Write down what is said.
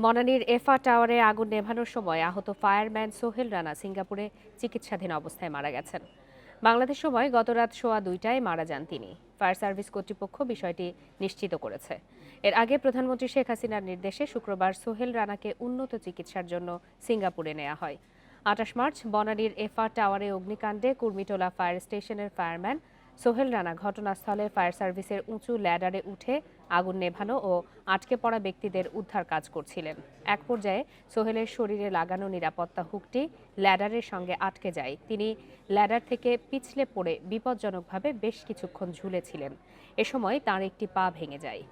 মনানীর এফা টাওয়ারে আগুন নেভানোর সময় আহত ফায়ারম্যান সোহেল রানা সিঙ্গাপুরে চিকিৎসাধীন অবস্থায় মারা গেছেন। বাংলাদেশ সময় গতরাত সোয়া দুইটায় মারা যান তিনি। ফায়ার সার্ভিস কর্তৃপক্ষ বিষয়টি নিশ্চিত করেছে। এর আগে প্রধানমন্ত্রী শেখ হাসিনার নির্দেশে শুক্রবার সোহেল রানাকে উন্নত চিকিৎসার জন্য সিঙ্গাপুরে নেওয়া হয়। আঠাশ মার্চ বনানীর এফা টাওয়ারে অগ্নিকাণ্ডে কুর্মিটোলা ফায়ার স্টেশনের ফায়ারম্যান সোহেল রানা ঘটনাস্থলে ফায়ার সার্ভিসের উঁচু ল্যাডারে উঠে আগুন নেভানো ও আটকে পড়া ব্যক্তিদের উদ্ধার কাজ করছিলেন। এক পর্যায়ে সোহেলের শরীরে লাগানো নিরাপত্তা হুকটি ল্যাডারের সঙ্গে আটকে যায়। তিনি ল্যাডার থেকে পিছলে পড়ে বিপজ্জনকভাবে বেশ কিছুক্ষণ ঝুলেছিলেন। এ সময় তার একটি পা ভেঙে যায়।